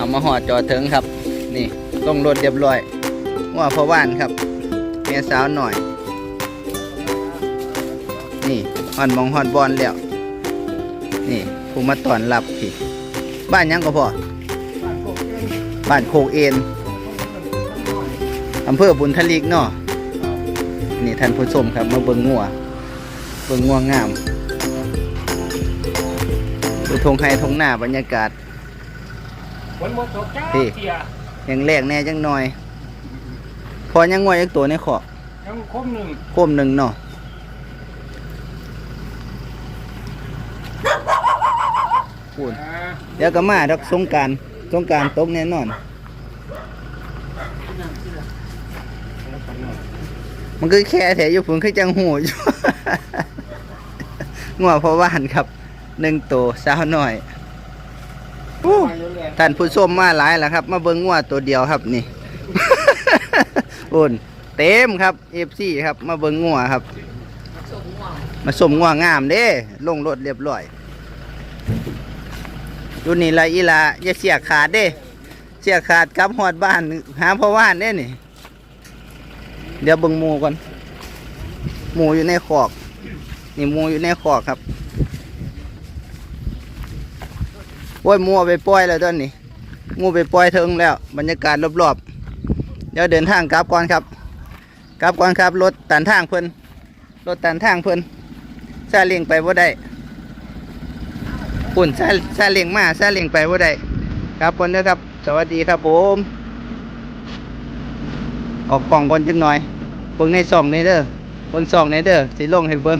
เอามาหอดจอถึงครับ นี่ต้องรถเรียบร้อยว่าพอว่านครับเมียสาวหน่อย นี่ฮอนมองฮอนบอลแล้ว นี่ผู้มาต้อนรับพี่บ้านยังก็พอบ้านโคกเอ็นอำเภอบุญทลีกเนาะนี่ท่านผู้ชมครับ มาเบิ่งงัวเบิ่งงัวงามดูทงไฮทงหน้าบรรยากาศ ฝนบ่ตกจ้าพี่ เสียยังแรกแน่จังหน่อย พอยังงัวยังตัวในขอยังคมหนึ่งโคมหนึ่งเนาะพูดอ่าเดี๋ยวก็มาดอกสงกรารสงกรารตกแน่นอน มันคือแค่แถอยู่ผมคือจังหูอยู่ งัวเพราะว่านครับหนึ่งตัวสาวหน่อยอู้ ท่านผู้ชมมาหลายแล้วครับ มาเบิ่งงัวตัวเดียวครับนี่ อุ่นเต็มครับเอฟซีครับ มาเบิ่งงัวครับ มาสมงัวงามเด้ลงรถเรียบร้อยดูนี่ละอีละอย่าเสียขาดเด้ เสียขาดกลับหอดบ้าน หาพ่อว่านเด้นี่ เดี๋ยวเบิ่งหมูก่อนหมูอยู่ในขอก นี่หมูอยู่ในขอกครับ โอ้ยมูเอาไปปล่อยแล้วตอนนี้หมูไปปล่อยเทิงแล้วบรรยากาศรอบๆเดี๋ยวเดินทางกลับก่อนครับกลับก่อนครับรถตันทางเพิ่นรถตันทางเพิ่นซาเลียงไปบ่ได้ปุ่นซาซาเลียงมาซาเลียงไปบ่ได้ครับคนเด้อครับ สวัสดีครับผมออกกล่องบนจังหน่อยเบิ่งในซองในเด้อเบิ่งซองในเด้อสิลงให้เบิ่ง